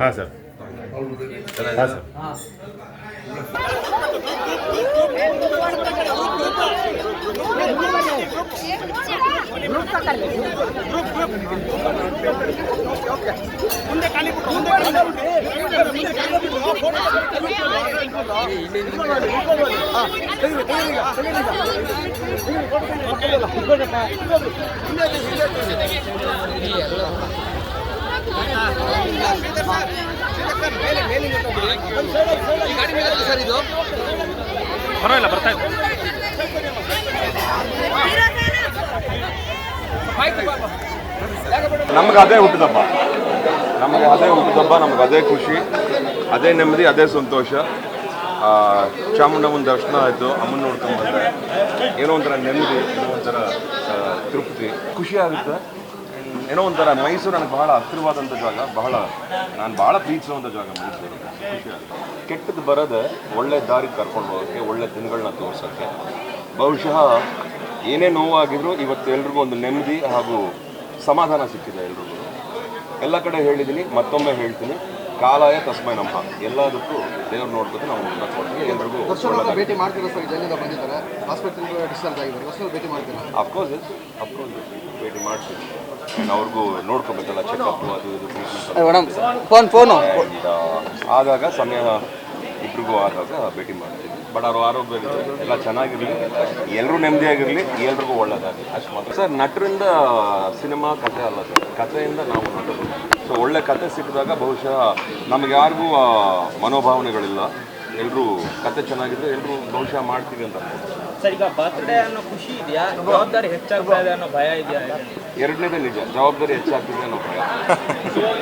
ಹಾಂ ಸರ್ ಹಾಂ ಸರ್ ಪರವಾಗಿಲ್ಲ, ಬರ್ತಾ ಇದೆ ನಮ್ಗೆ ಅದೇ ಹುಟ್ಟಿದಬ್ಬ. ನಮಗೆ ಅದೇ ಹುಟ್ಟಿದಬ್ಬ, ನಮ್ಗೆ ಅದೇ ಖುಷಿ, ಅದೇ ನೆಮ್ಮದಿ, ಅದೇ ಸಂತೋಷ. ಚಾಮುಂಡಮ್ಮನ ದರ್ಶನ ಆಯಿತು, ಅಮ್ಮನ ನೋಡ್ಕೊಂಡ್ಬಂದ್ರೆ ಬಂದೆ. ಏನೋ ಒಂಥರ ನೆಮ್ಮದಿ, ಏನೋ ಒಂಥರ ತೃಪ್ತಿ. ಖುಷಿ ಆಗುತ್ತೆ. ಏನೋ ಒಂಥರ ಮೈಸೂರು ನನಗೆ ಬಹಳ ಹತ್ತಿರವಾದಂಥ ಜಾಗ ಬಹಳ ನಾನು ಬಹಳ ಪ್ರೀತಿಸುವಂಥ ಜಾಗ ಮೈಸೂರು. ಕೆಟ್ಟದ್ದು ಬರೋದೆ ಒಳ್ಳೆ ದಾರಿಗೆ ಕರ್ಕೊಂಡು ಹೋಗೋಕ್ಕೆ ಒಳ್ಳೆ ದಿನಗಳನ್ನ ತೋರಿಸೋಕ್ಕೆ ಬಹುಶಃ ಏನೇ ನೋವಾಗಿದ್ರು ಇವತ್ತು ಎಲ್ರಿಗೂ ಒಂದು ನೆಮ್ಮದಿ ಹಾಗೂ ಸಮಾಧಾನ ಸಿಕ್ಕಿದೆ ಎಲ್ರಿಗೂ. ಎಲ್ಲ ಕಡೆ ಹೇಳಿದ್ದೀನಿ ಮತ್ತೊಮ್ಮೆ ಹೇಳ್ತೀನಿ. ಕಾಲಾಯ ತಸ್ಮೈ ನಮ್ಮ ಎಲ್ಲದಕ್ಕೂ ದೇವ್ರು ನೋಡ್ಕೊಂಡು ನಾವು ಕೊಡ್ತೀವಿ ಎಲ್ರಿಗೂ ಭೇಟಿ ಮಾಡ್ತೀರಾ ಸರ್? ಬಂದಿದ್ದಾರೆ. ಡಿಸ್ಚಾರ್ಜ್ ಆಗಿದ್ದಾರೆ. ವರ್ಷಗಳ ಭೇಟಿ ಮಾಡ್ತೀರಾ? ಅಫ್ಕೋರ್ಸ್ ಅಫ್ಕೋರ್ಸ್ ಭೇಟಿ ಮಾಡ್ತೀವಿ. ಅವ್ರಿಗೂ ನೋಡ್ಕೋಬೇಕಲ್ಲ ಚೆಕಪ್ ಅದು ಇದು ಮೇಡಮ್ ಫೋನ್ ಫೋನು. ಆಗಾಗ ಸಮಯ ಇಬ್ರಿಗೂ ಆದಾಗ ಭೇಟಿ ಮಾಡ್ತೀವಿ ಬಟ್ ಅವ್ರ ಆರೋಗ್ಯ ಎಲ್ಲ ಚೆನ್ನಾಗಿರಲಿ ಎಲ್ಲರೂ ನೆಮ್ಮದಿಯಾಗಿರಲಿ ಎಲ್ರಿಗೂ ಒಳ್ಳೇದಾಗಲಿ. ಅಷ್ಟು ಮಾತ್ರ. ಸರ್ ನಟರಿಂದ ಸಿನಿಮಾ ಕಥೆ ಅಲ್ಲ ಸರ್. ಕಥೆಯಿಂದ ನಾವು ನಟರು. ಸೊ ಒಳ್ಳೆ ಕತೆ ಸಿಕ್ಕಿದಾಗ ಬಹುಶಃ ನಮಗೆ ಯಾರಿಗೂ ಮನೋಭಾವನೆಗಳಿಲ್ಲ. ಎಲ್ಲರೂ ಕತೆ ಚೆನ್ನಾಗಿದ್ರೆ ಎಲ್ಲರೂ ಬಹುಶಃ ಮಾಡ್ತೀವಿ ಅಂತ. ಸರ್ ಈಗ ಬರ್ತ್ಡೇ ಅನ್ನೋ ಖುಷಿ ಇದೆಯಾ? ಜವಾಬ್ದಾರಿ ಹೆಚ್ಚಾಗ್ತಾ ಇದೆ ಅನ್ನೋ ಭಯ ಇದೆಯಾ? ಎರಡನೇದೇ ನಿಜ ಜವಾಬ್ದಾರಿ ಹೆಚ್ಚಾಗ್ತಿದೆ ಅನ್ನೋ ಭಯ.